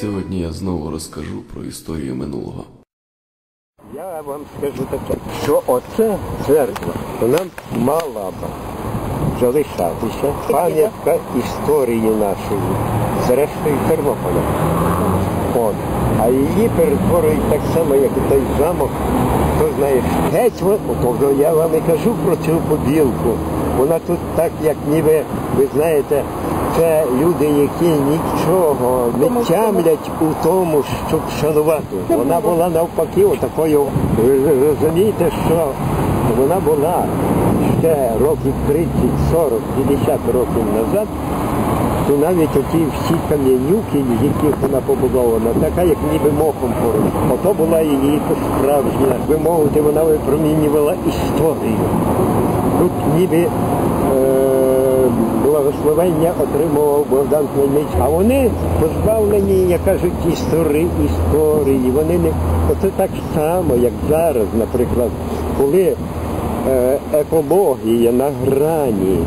Сьогодні я знову розкажу про історію минулого. Я вам скажу таке, що оце церква, вона мала б залишатися пам'ятка історії нашої, зрештою Тернополя. От. А її перетворюють так само, як і той замок, хто знає, геть, тобто я вам і кажу про цю побілку. Вона тут так, як ніби, ви знаєте, це люди, які нічого не тямлять у тому, щоб шанувати. Вона була навпаки отакою, ви розумієте, що вона була ще років 30, 40, 50 років назад, то навіть оті всі кам'янюки, з яких вона побудована, така, як ніби мохом поруч. Ото була її справжня, ви мовите, вона випромінювала історію. Тут ніби е, благословення отримував Богдан Хмельницький. А вони позбавлені, як кажуть, історії, історії. Вони не оце так само, як зараз, наприклад, коли екологія на грані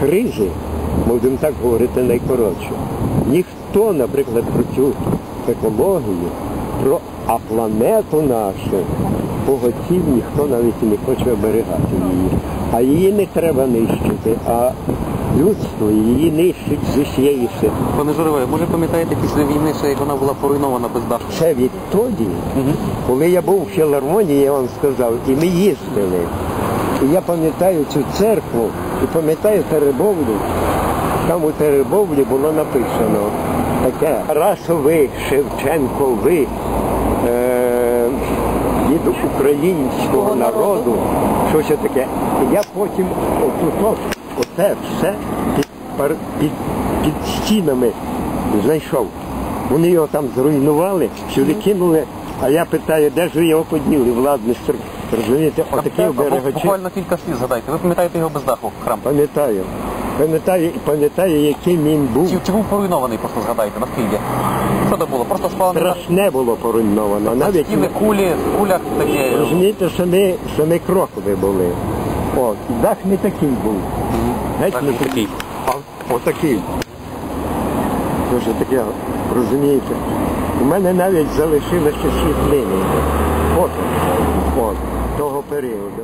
кризи, будемо так говорити найкоротше. Ніхто, наприклад, про цю екологію, про а планету нашу богатів ніхто навіть не хоче оберігати її. А її не треба нищити, а людство її нищить з усієї сили. Пане Жураве, може пам'ятаєте після війни, що як вона була поруйнована без даху? Ще відтоді, коли я був в філармонії, я вам сказав, і ми їздили. І я пам'ятаю цю церкву і пам'ятаю Теребовлю. Там у Теребовлі було написано таке раз ви, Шевченко, ви е, від українського народу, щось таке. І я потім отут, оце все під, під, під стінами знайшов. Вони його там зруйнували, сюди кинули, а я питаю, де ж ви його поділи, владмістр. Розумієте, отакий Бу- Буквально кілька слів згадайте. Ви пам'ятаєте його без даху, храм? Пам'ятаю. Пам'ятаю, пам'ятаю, яким він був. Чи, чи був поруйнований, просто згадайте, наскільки? Що це було? Просто спалений? Страшне було поруйновано. Навіть Стіни, кулі, в кулях такі. розумієте, що ми, що ми крокові були. От, дах не такий був. Геть не такий. А отакий. Дуже таке, розумієте. У мене навіть залишилося світлини. От, от, того періоду.